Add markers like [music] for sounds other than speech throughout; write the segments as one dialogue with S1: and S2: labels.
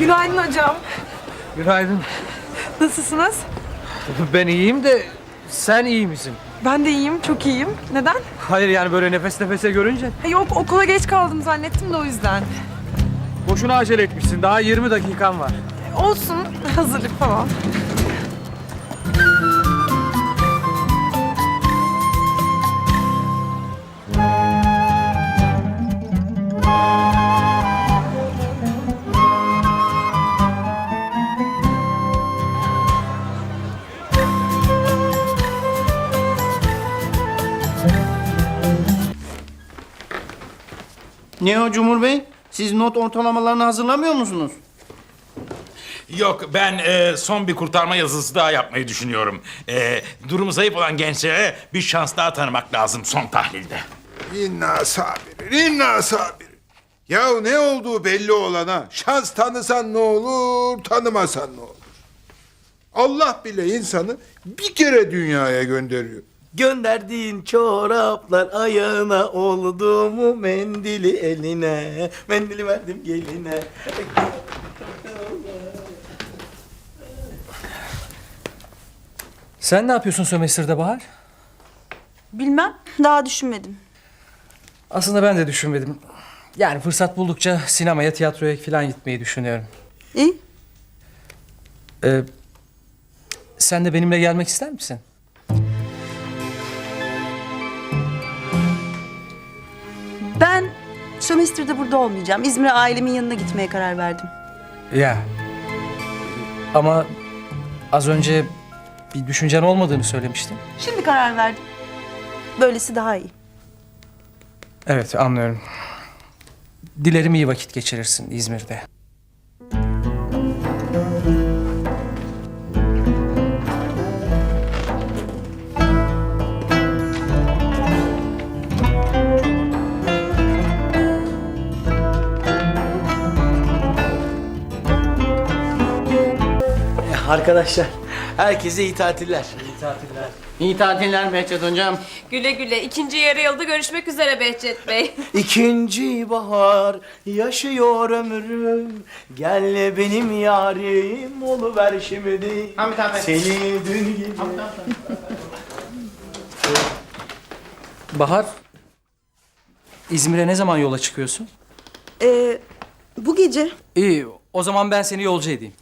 S1: Günaydın hocam.
S2: Günaydın.
S1: Nasılsınız?
S2: Ben iyiyim de sen iyi misin?
S1: Ben de iyiyim, çok iyiyim. Neden?
S2: Hayır yani böyle nefes nefese görünce.
S1: Ha, Yok okula geç kaldım zannettim de o yüzden.
S2: Boşuna acele etmişsin. Daha 20 dakikan var.
S1: Olsun, [laughs] hazırlık falan.
S3: Ne o Cumhur Bey? Siz not ortalamalarını hazırlamıyor musunuz?
S4: Yok ben e, son bir kurtarma yazısı daha yapmayı düşünüyorum. E, durumu zayıf olan gençlere bir şans daha tanımak lazım son tahlilde.
S5: İnna sabirin, inna sabirin. Ya ne olduğu belli olana şans tanısan ne olur, tanımasan ne olur. Allah bile insanı bir kere dünyaya gönderiyor.
S3: Gönderdiğin çoraplar ayağına oldu mu mendili eline mendili verdim geline.
S2: Sen ne yapıyorsun sömestrde Bahar?
S6: Bilmem, daha düşünmedim.
S2: Aslında ben de düşünmedim. Yani fırsat buldukça sinemaya, tiyatroya falan gitmeyi düşünüyorum.
S6: İyi,
S2: Ee, sen de benimle gelmek ister misin?
S6: Ben sömestrde burada olmayacağım. İzmir'e ailemin yanına gitmeye karar verdim.
S2: Ya. Ama az önce bir düşüncen olmadığını söylemiştin.
S6: Şimdi karar verdim. Böylesi daha iyi.
S2: Evet anlıyorum. Dilerim iyi vakit geçirirsin İzmir'de.
S3: Arkadaşlar herkese iyi tatiller. İyi tatiller. İyi tatiller Behçet hocam.
S7: Güle güle. İkinci yarı yılda görüşmek üzere Behçet Bey. [laughs]
S3: İkinci bahar yaşıyor ömrüm Gel benim yarim oluver şimdi Seni dün gibi
S2: Bahar, İzmir'e ne zaman yola çıkıyorsun?
S6: Ee, bu gece
S2: İyi, o zaman ben seni yolcu edeyim.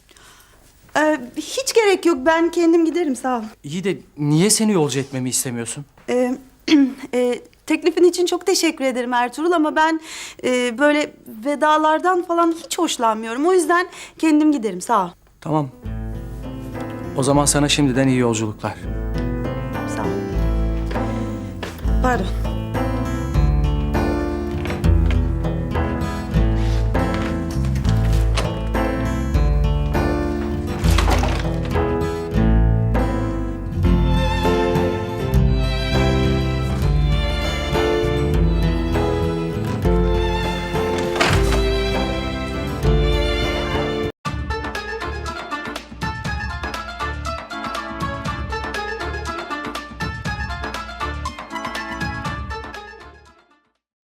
S6: E, hiç gerek yok. Ben kendim giderim, sağ ol.
S2: İyi de niye seni yolcu etmemi istemiyorsun?
S6: Ee, [clears throat] e, teklifin için çok teşekkür ederim Ertuğrul ama ben e, böyle vedalardan falan hiç hoşlanmıyorum. O yüzden kendim giderim, sağ ol.
S2: Tamam. O zaman sana şimdiden iyi yolculuklar.
S6: Sağ ol. Pardon.